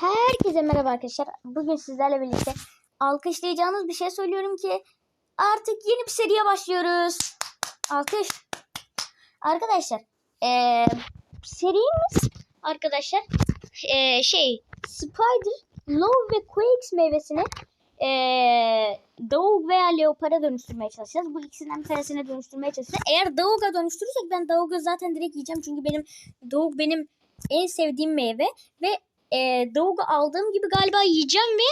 Herkese merhaba arkadaşlar. Bugün sizlerle birlikte alkışlayacağınız bir şey söylüyorum ki artık yeni bir seriye başlıyoruz. Alkış. Arkadaşlar eee serimiz arkadaşlar eee, şey Spider, Love ve Quakes meyvesini eee Dog veya Leopard'a dönüştürmeye çalışacağız. Bu ikisinden bir tanesine dönüştürmeye çalışacağız. Eğer Dog'a dönüştürürsek ben Dog'u zaten direkt yiyeceğim. Çünkü benim Dog benim en sevdiğim meyve ve e, Dog'u aldığım gibi galiba yiyeceğim ve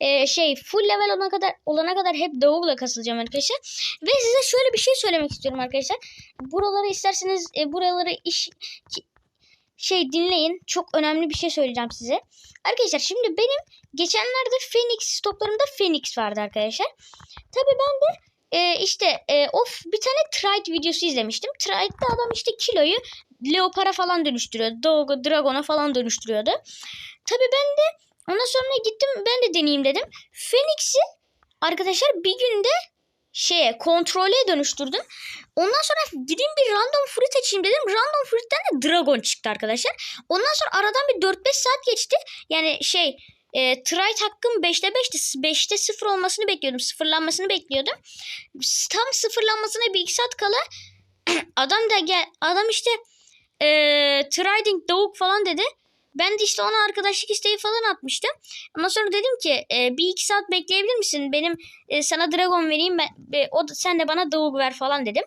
e, şey full level olana kadar olana kadar hep Dog'la kasılacağım arkadaşlar. Ve size şöyle bir şey söylemek istiyorum arkadaşlar. Buraları isterseniz e, buraları iş şey dinleyin. Çok önemli bir şey söyleyeceğim size. Arkadaşlar şimdi benim geçenlerde Phoenix stoklarımda Phoenix vardı arkadaşlar. Tabii ben de e, işte e, of bir tane Trite videosu izlemiştim. Trite'de adam işte kiloyu Leopara falan dönüştürüyordu. Dog, Dragon'a falan dönüştürüyordu. Tabii ben de ondan sonra gittim ben de deneyeyim dedim. Phoenix'i arkadaşlar bir günde şeye kontrole dönüştürdüm. Ondan sonra gideyim bir random fruit açayım dedim. Random fruit'ten de dragon çıktı arkadaşlar. Ondan sonra aradan bir 4-5 saat geçti. Yani şey e, Trite hakkım 5'te 5'ti. 5'te 0 olmasını bekliyordum. Sıfırlanmasını bekliyordum. Tam sıfırlanmasına bir iki saat kala adam da gel adam işte e, Trading Dog falan dedi. Ben de işte ona arkadaşlık isteği falan atmıştım. Ondan sonra dedim ki e, bir iki saat bekleyebilir misin? Benim e, sana Dragon vereyim ben, e, o da, sen de bana Dog ver falan dedim.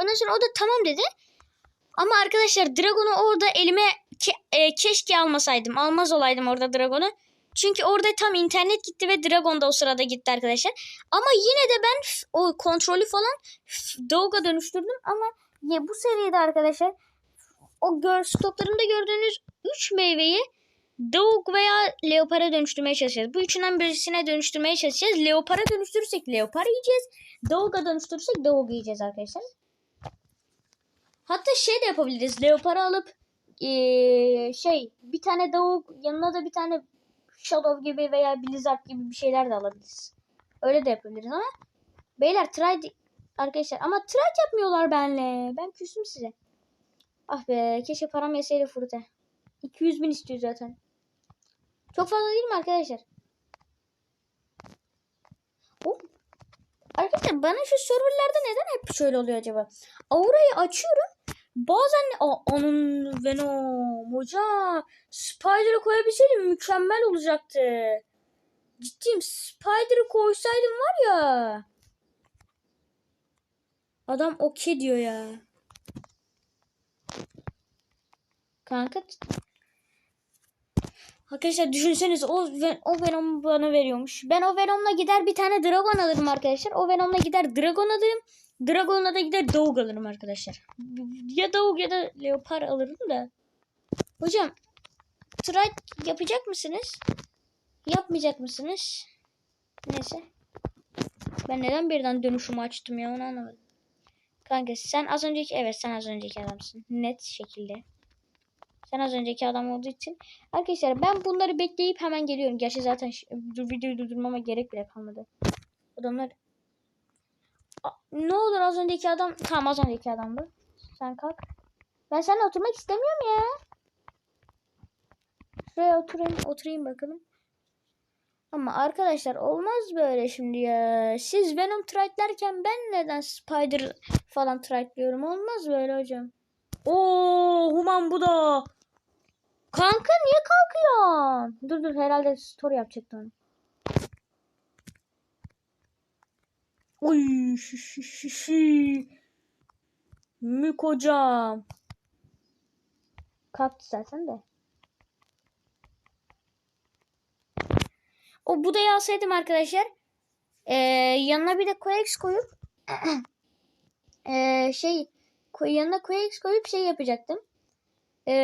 Ondan sonra o da tamam dedi. Ama arkadaşlar Dragon'u orada elime ke- e, keşke almasaydım. Almaz olaydım orada Dragon'u. Çünkü orada tam internet gitti ve Dragon da o sırada gitti arkadaşlar. Ama yine de ben o kontrolü falan Dog'a dönüştürdüm ama ya bu seride arkadaşlar o gör, stoklarımda gördüğünüz 3 meyveyi Dog veya Leopara dönüştürmeye çalışacağız. Bu üçünden birisine dönüştürmeye çalışacağız. Leopara dönüştürürsek Leopar yiyeceğiz. Dog'a dönüştürürsek Dog yiyeceğiz arkadaşlar. Hatta şey de yapabiliriz. Leopara alıp eee, şey bir tane Dog yanına da bir tane Shadow gibi veya Blizzard gibi bir şeyler de alabiliriz. Öyle de yapabiliriz ama beyler try arkadaşlar ama try yapmıyorlar benle. Ben küstüm size. Ah be keşke param yeseydi Furte. 200 bin istiyor zaten. Çok fazla değil mi arkadaşlar? Oh. Arkadaşlar bana şu serverlerde neden hep şöyle oluyor acaba? Aura'yı açıyorum. Bazen Aa, onun Venom hocam. Spider'ı koyabilseydim mükemmel olacaktı. Ciddiyim Spider'ı koysaydım var ya. Adam okey diyor ya. Kanka. Arkadaşlar düşünseniz o, o Venom bana veriyormuş. Ben o Venom'la gider bir tane Dragon alırım arkadaşlar. O Venom'la gider Dragon alırım. Dragon'la da gider Dog alırım arkadaşlar. Ya Dog ya da Leopard alırım da. Hocam Trike yapacak mısınız? Yapmayacak mısınız? Neyse. Ben neden birden dönüşümü açtım ya onu anlamadım. Kanka sen az önceki evet sen az önceki adamsın. Net şekilde. Sen az önceki adam olduğu için. Arkadaşlar ben bunları bekleyip hemen geliyorum. Gerçi zaten dur- videoyu durdurmama gerek bile kalmadı. Adamlar A- ne olur az önceki adam tamam az önceki adam bu. Sen kalk. Ben seninle oturmak istemiyorum ya. Şuraya oturayım, oturayım bakalım. Ama arkadaşlar olmaz böyle şimdi ya. Siz Venom trite'lerken ben neden Spider falan trite'liyorum? Olmaz böyle hocam. Oo, Human bu da. Kanka niye kalkıyorsun? Dur dur herhalde story yapacaktı onu. Oy şi şi şi şi. Mük hocam. Kalktı zaten de. O budayı alsaydım arkadaşlar. Ee, yanına bir de Quax koyup ee, şey koy, yanına Quax koyup şey yapacaktım. Ee,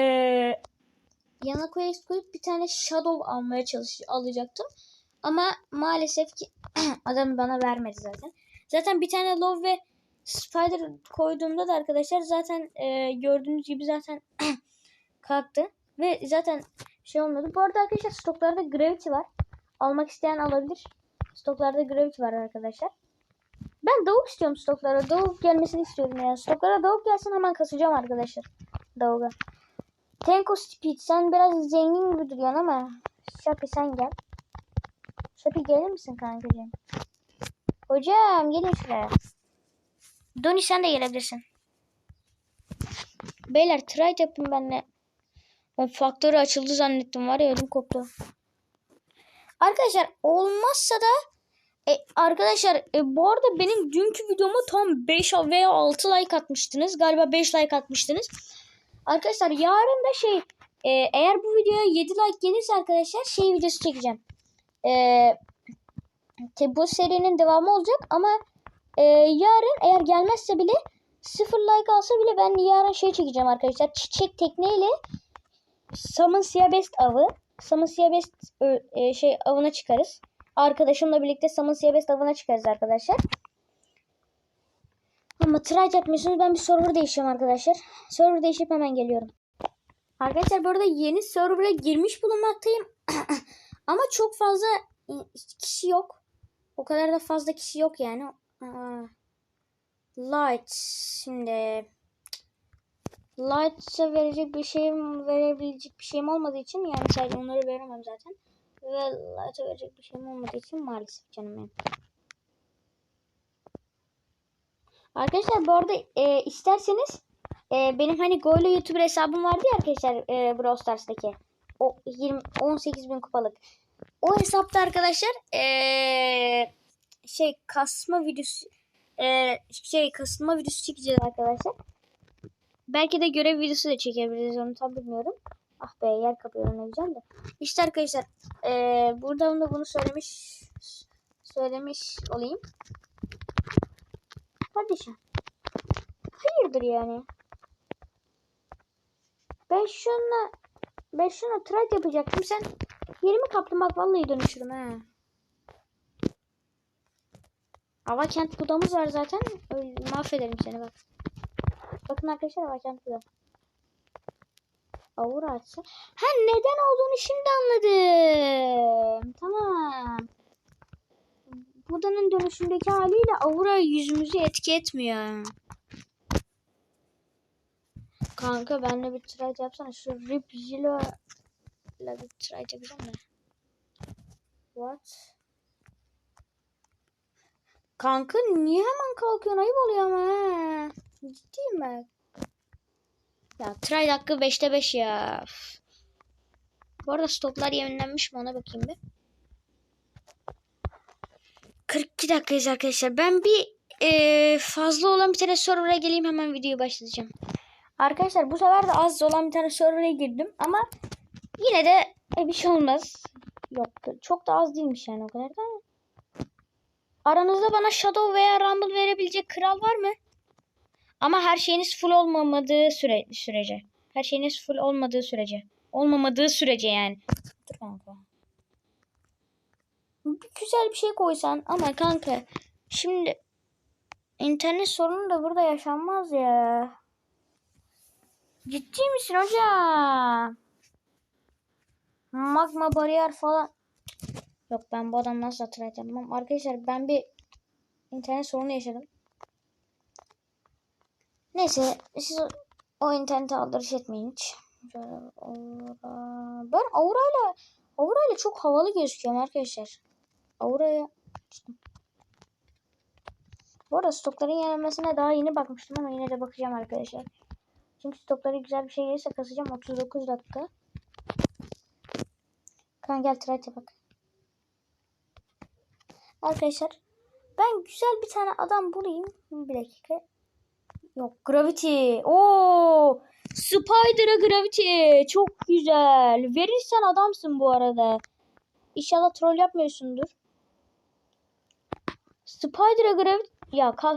yanına Quax koyup bir tane Shadow almaya çalış alacaktım. Ama maalesef ki adam bana vermedi zaten. Zaten bir tane Love ve Spider koyduğumda da arkadaşlar zaten e, gördüğünüz gibi zaten kalktı. Ve zaten şey olmadı. Bu arada arkadaşlar stoklarda Gravity var. Almak isteyen alabilir. Stoklarda Gravity var arkadaşlar. Ben Dog istiyorum stoklara. Dog gelmesini istiyorum ya. Stoklara Dog gelsin hemen kasacağım arkadaşlar. Dog'a. Tenko Speed sen biraz zengin gibi duruyorsun ama Şapi sen gel. Şapi gelir misin kankacığım? Hocam gelin şuraya. Doni sen de gelebilirsin. Beyler trade yapın benimle. O faktörü açıldı zannettim var ya ödüm koptu. Arkadaşlar olmazsa da e, arkadaşlar e, bu arada benim dünkü videoma tam 5 veya 6 like atmıştınız. Galiba 5 like atmıştınız. Arkadaşlar yarın da şey e, eğer bu videoya 7 like gelirse arkadaşlar şey videosu çekeceğim. E, bu serinin devamı olacak ama e, yarın eğer gelmezse bile 0 like alsa bile ben yarın şey çekeceğim arkadaşlar. Çiçek tekneyle Sam'ın Siyabest avı. Sam'ın Siyabest ö- e, şey avına çıkarız. Arkadaşımla birlikte Sam'ın Siyabest avına çıkarız arkadaşlar. Ama try yapmıyorsunuz. Ben bir server değişiyorum arkadaşlar. Server değişip hemen geliyorum. Arkadaşlar bu arada yeni server'a girmiş bulunmaktayım. Ama çok fazla kişi yok. O kadar da fazla kişi yok yani. Aa. Light şimdi Light'a verecek bir şeyim verebilecek bir şeyim olmadığı için yani sadece onları veremem zaten. Ve Light'a verecek bir şeyim olmadığı için maalesef canım benim. Arkadaşlar bu arada e, isterseniz e, benim hani Go'yla YouTuber hesabım vardı ya arkadaşlar e, Brawl Stars'taki. O 20 18 bin kupalık. O hesapta arkadaşlar e, şey kasma videosu e, şey kasılma videosu çekeceğiz arkadaşlar. Belki de görev videosu da çekebiliriz onu tam bilmiyorum. Ah be yer kapıyor ne güzel de. İşte arkadaşlar e, buradan da bunu söylemiş söylemiş olayım. Kardeşim. Hayırdır yani? Ben şunla ben şuna trade yapacaktım. Sen yerimi kaptın bak vallahi dönüşürüm ha. Hava kent budamız var zaten. Öyle, mahvederim seni bak. Bakın arkadaşlar buda. Aura açsa. Ha neden olduğunu şimdi anladım. Tamam. Budanın dönüşündeki haliyle aura yüzümüzü etki etmiyor. Kanka benle bir trade yapsana. Şu Rip Zilla ile bir trade yapacağım da. What? Kanka niye hemen kalkıyorsun? Ayıp oluyor ama. Ciddiyim ben. Ya try hakkı 5'te 5 ya. Üf. Bu arada stoklar yenilenmiş mi ona bakayım bir. 42 dakikayız arkadaşlar. Ben bir e, fazla olan bir tane server'a geleyim hemen videoyu başlatacağım. Arkadaşlar bu sefer de az olan bir tane server'a girdim ama yine de e, bir şey olmaz. Yok çok da az değilmiş yani o kadar da. Aranızda bana Shadow veya Rumble verebilecek kral var mı? Ama her şeyiniz full olmamadığı süre, sürece. Her şeyiniz full olmadığı sürece. Olmamadığı sürece yani. Dur kanka. Güzel bir şey koysan ama kanka şimdi internet sorunu da burada yaşanmaz ya. Ciddi misin hocam? Magma bariyer falan. Yok ben bu adamdan nasıl hatırlayacağım. Arkadaşlar ben bir internet sorunu yaşadım. Neyse siz o internete aldırış etmeyin hiç. Aura. Ben Aura'yla Aura'yla çok havalı gözüküyorum arkadaşlar. Aura'ya Bu arada stokların yenilmesine daha yeni bakmıştım ama yine de bakacağım arkadaşlar. Çünkü stokları güzel bir şey gelirse kasacağım 39 dakika. Kan gel trade bak. Arkadaşlar ben güzel bir tane adam bulayım. Bir dakika. Yok Gravity. Oo! Spider'a Gravity. Çok güzel. Verirsen adamsın bu arada. İnşallah troll yapmıyorsundur. Spider'a Gravity. Ya tam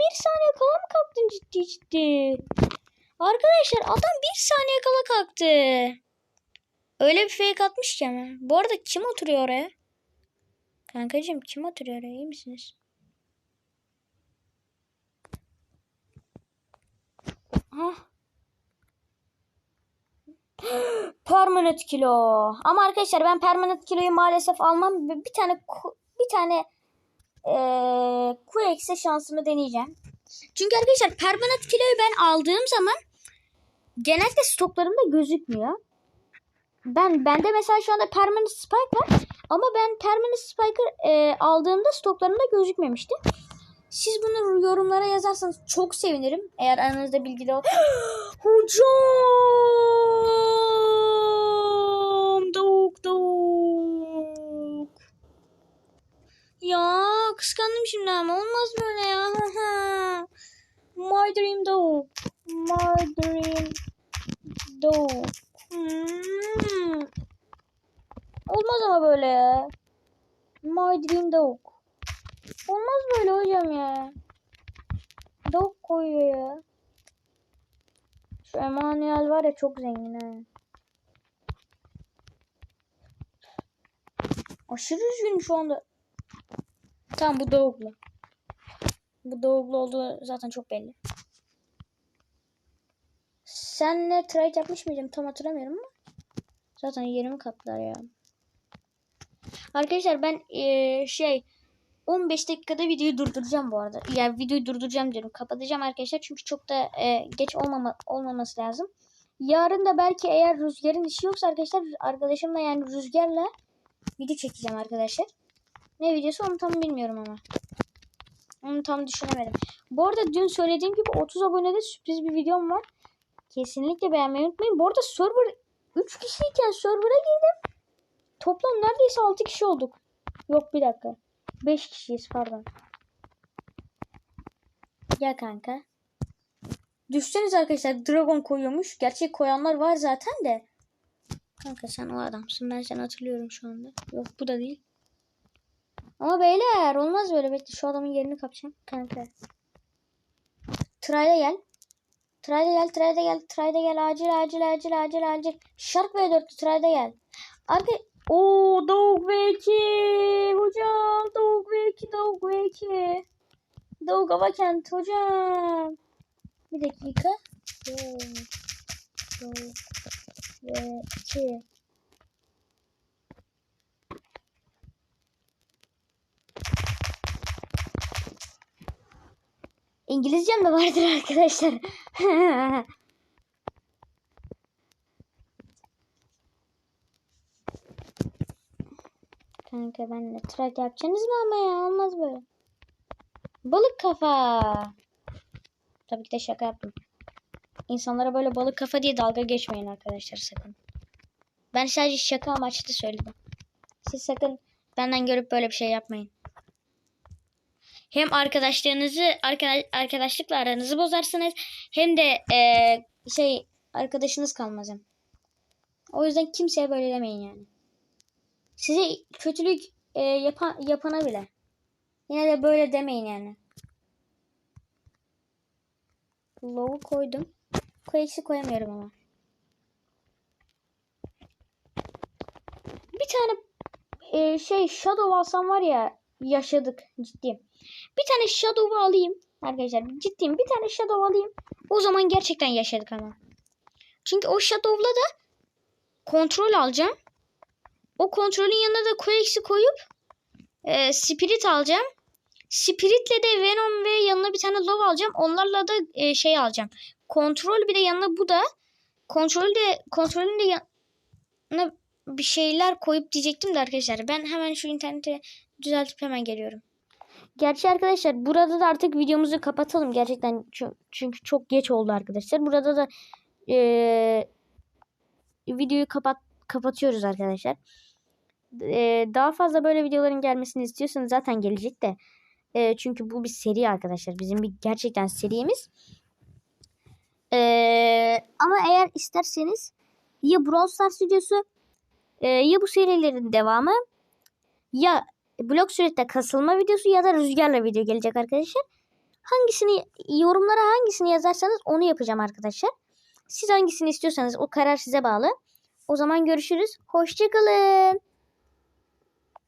bir saniye kala mı kalktın ciddi ciddi? Arkadaşlar adam bir saniye kala kalktı. Öyle bir fake atmış ki ama. Bu arada kim oturuyor oraya? Kankacığım kim oturuyor oraya? İyi misiniz? permanent kilo. Ama arkadaşlar ben permanent kiloyu maalesef almam. Bir tane bir tane ee, QX'e şansımı deneyeceğim. Çünkü arkadaşlar permanent kiloyu ben aldığım zaman genelde stoklarımda gözükmüyor. ben bende mesela şu anda permanent spike var ama ben permanent spike'ı e, aldığımda stoklarımda gözükmemişti. Siz bunu yorumlara yazarsanız çok sevinirim. Eğer aranızda bilgi de ol. Hocam! Davuk davuk. Ya kıskandım şimdi ama olmaz böyle ya. My dream davuk. My dream davuk. Hmm. Olmaz ama böyle ya. My dream davuk. Olmaz böyle hocam ya. Davuk koyuyor ya. Şu Emanuel var ya çok zengin ha. Aşırı üzgünüm şu anda. Tamam bu Davuklu. Bu Davuklu olduğu zaten çok belli. Senle trade yapmış mıydım tam hatırlamıyorum ama. Zaten yerimi katlar ya. Arkadaşlar ben eee, şey 15 dakikada videoyu durduracağım bu arada. Yani videoyu durduracağım diyorum. Kapatacağım arkadaşlar çünkü çok da e, geç olmama, olmaması lazım. Yarın da belki eğer Rüzgar'ın işi yoksa arkadaşlar arkadaşımla yani Rüzgar'la video çekeceğim arkadaşlar. Ne videosu onu tam bilmiyorum ama. Onu tam düşünemedim. Bu arada dün söylediğim gibi 30 abonede sürpriz bir videom var. Kesinlikle beğenmeyi unutmayın. Bu arada server 3 kişiyken server'a girdim. Toplam neredeyse 6 kişi olduk. Yok bir dakika. 5 kişiyiz pardon. Gel kanka. Düşseniz arkadaşlar dragon koyuyormuş. Gerçek koyanlar var zaten de. Kanka sen o adamsın. Ben seni hatırlıyorum şu anda. Yok bu da değil. Ama beyler olmaz böyle. Bekle şu adamın yerini kapacağım. Kanka. Try'da gel. Try'da gel. Try'da gel. Try'da gel. Acil acil acil acil acil. Shark V4'lü Try'da gel. Arka... Oo Dog V2. Hocam Dog V2 Dog V2. Dog Avakent hocam. Bir dakika. Dog V2. İngilizcem de vardır arkadaşlar. Kanka benimle track yapacaksınız mı ama ya olmaz böyle. Balık kafa. Tabii ki de şaka yaptım. İnsanlara böyle balık kafa diye dalga geçmeyin arkadaşlar sakın. Ben sadece şaka amaçlı söyledim. Siz sakın benden görüp böyle bir şey yapmayın. Hem arkadaşlarınızı arkadaş, arkadaşlıkla aranızı bozarsınız hem de eee, şey arkadaşınız kalmaz hem. O yüzden kimseye böyle demeyin yani. Size kötülük eee, yapan, yapana bile. Yine de böyle demeyin yani. Low'u koydum. Koyex'i koyamıyorum ama. Bir tane eee, şey Shadow alsam var ya yaşadık ciddiyim. Bir tane Shadow'u alayım. Arkadaşlar ciddiyim bir tane Shadow alayım. O zaman gerçekten yaşadık ama. Çünkü o Shadow'la da kontrol alacağım. O kontrolün yanına da Quakes'i koyup e, Spirit alacağım. Spirit'le de Venom ve yanına bir tane Love alacağım. Onlarla da e, şey alacağım. Kontrol bir de yanına bu da. Kontrol de kontrolün de yanına bir şeyler koyup diyecektim de arkadaşlar. Ben hemen şu interneti düzeltip hemen geliyorum. Gerçi arkadaşlar burada da artık videomuzu kapatalım. Gerçekten çü- çünkü çok geç oldu arkadaşlar. Burada da eee, videoyu kapat kapatıyoruz arkadaşlar. Eee, daha fazla böyle videoların gelmesini istiyorsanız zaten gelecek de. Eee, çünkü bu bir seri arkadaşlar. Bizim bir gerçekten serimiz. Eee, ama eğer isterseniz ya Brawl Stars videosu eee, ya bu serilerin devamı ya blok sürette kasılma videosu ya da rüzgarla video gelecek arkadaşlar. Hangisini yorumlara hangisini yazarsanız onu yapacağım arkadaşlar. Siz hangisini istiyorsanız o karar size bağlı. O zaman görüşürüz. Hoşçakalın.